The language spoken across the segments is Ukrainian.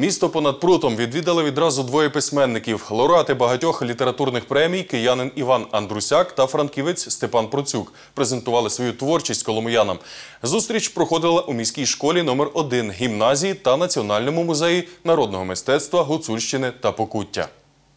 Місто понад прутом відвідали відразу двоє письменників. Лауреати багатьох літературних премій киянин Іван Андрусяк та франківець Степан Процюк презентували свою творчість коломиянам. Зустріч проходила у міській школі номер 1 гімназії та Національному музеї народного мистецтва Гуцульщини та Покуття.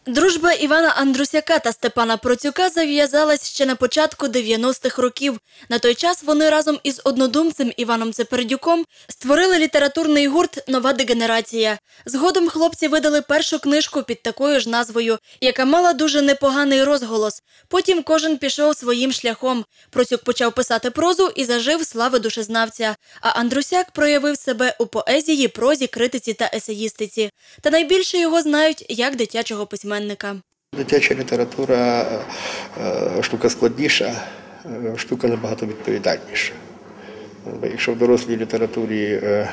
Дружба Івана Андрусяка та Степана Процюка зав'язалась ще на початку 90-х років. На той час вони разом із однодумцем Іваном Цепердюком створили літературний гурт Нова дегенерація. Згодом хлопці видали першу книжку під такою ж назвою, яка мала дуже непоганий розголос. Потім кожен пішов своїм шляхом. Процюк почав писати прозу і зажив слави душезнавця. А Андрусяк проявив себе у поезії, прозі, критиці та есеїстиці. Та найбільше його знають як дитячого письменника. Дитяча література е, штука складніша, е, штука набагато відповідальніша. Якщо в дорослій літературі е,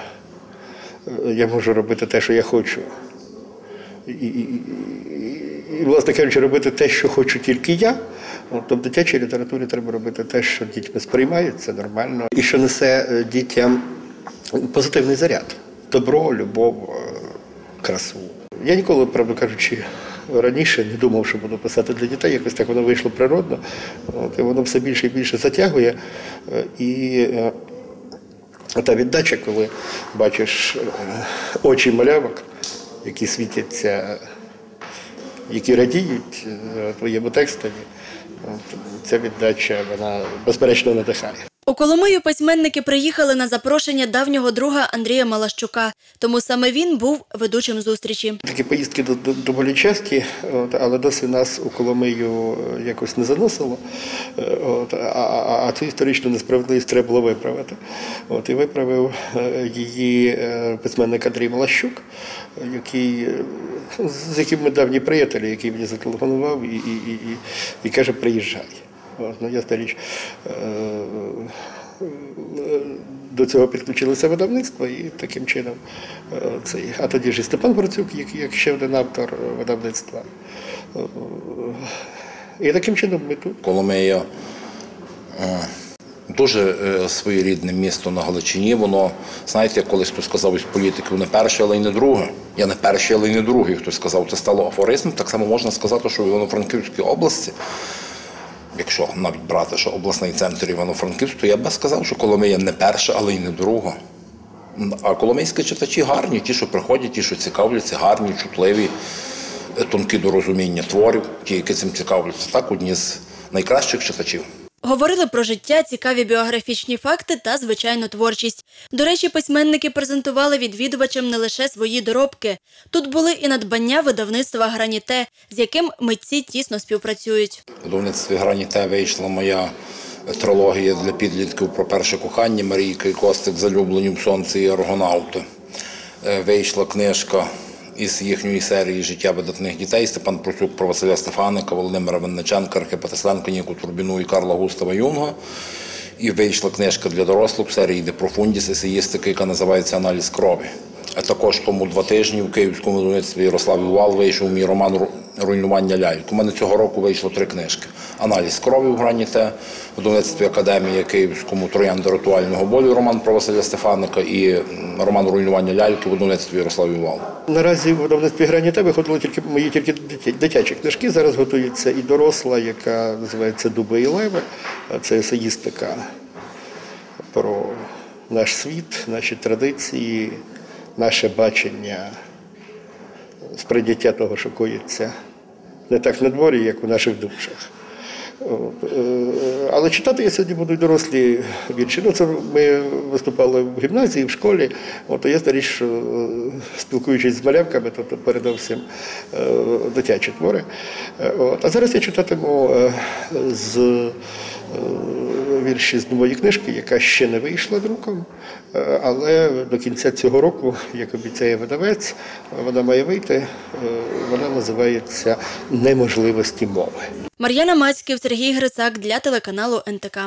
е, я можу робити те, що я хочу, і, і, і, власне кажучи, робити те, що хочу тільки я, то в дитячій літературі треба робити те, що дітьми сприймають, це нормально, і що несе е, дітям позитивний заряд, добро, любов, е, красу. Я ніколи, правду кажучи, раніше не думав, що буду писати для дітей. Якось так воно вийшло природно. От, і воно все більше і більше затягує. Е, І е, та віддача, коли бачиш е, очі малявок, які світяться, які радіють твоєму текстові, ця віддача, вона безперечно надихає. У Коломию письменники приїхали на запрошення давнього друга Андрія Малащука, тому саме він був ведучим зустрічі. Такі поїздки до- до- доволі часті, але досі нас у Коломию е, якось не заносило. Е, а, а, цю історичну несправедливість треба було виправити. От, і виправив е, її письменник Андрій Малащук, який, з яким ми давні приятелі, який мені зателефонував і, і, і, і, каже, приїжджай. Ну, ясна е, до цього підключилося видавництво і таким чином е, цей. А тоді ж і Степан Процюк, як, ще один автор видавництва. Е, І таким чином ми тут. Коломия дуже своєрідне місто на Галичині. Воно, знаєте, колись хтось сказав із політиків, не перше, але й не друге. Я не перший, але й не другий. Хтось сказав, це стало афоризмом. Так само можна сказати, що в Івано-Франківській області, якщо навіть брати, що обласний центр Івано-Франківськ, то я би сказав, що Коломия не перша, але й не друга. А коломийські читачі гарні, ті, що приходять, ті, що цікавляться, гарні, чутливі, е, тонкі до розуміння творів, ті, які цим цікавляться. Так, одні з найкращих читачів. Говорили про життя, цікаві біографічні факти та, звичайно, творчість. До речі, письменники презентували відвідувачам не лише свої доробки. Тут були і надбання видавництва Граніте, з яким митці тісно співпрацюють. У видавництві Граніте вийшла моя трилогія для підлітків про перше кохання Марійка і Костик залюблені в сонце і аргонавти. Е, Вийшла книжка із їхньої серії Життя видатних дітей Степан Просюк про Василя Стефаника, Володимира Винниченка, Архипа Тесленка, Ніку Турбіну і Карла Густава Юнга. І вийшла книжка для дорослих в серії Де Профундіс есеїстики, яка називається Аналіз крові. А також тому два тижні в Київському видавництві Ярослав Вал вийшов мій роман «Ру- Руйнування ляльок. У мене цього року вийшло три книжки: Аналіз крові в граніте, в видавництві Академії Київському троянда ритуального болю, роман про Василя Стефаника і роман Руйнування ляльки в видавництві Ярослав Вал. Наразі в видавництві граніте виходили тільки мої тільки дитячі книжки. Зараз готується і доросла, яка називається Дуби і Леви. Це есеїстика про наш світ, наші традиції, наше бачення, сприйняття того, що коїться не так на дворі, як у наших душах. Е, Але читати я сьогодні буду й дорослі вірші. Ну, це ми виступали в гімназії, в школі. От, ясна річ, що е, спілкуючись з малявками, то, то передовсім е, дитячі твори. Е, От. А зараз я читатиму з вірші з нової книжки, яка ще не вийшла друком, е, але до кінця цього року, як обіцяє видавець, вона має вийти. Е, Вона називається Неможливості мови. Мар'яна Мацьків, Сергій Грицак для телеканалу НТК.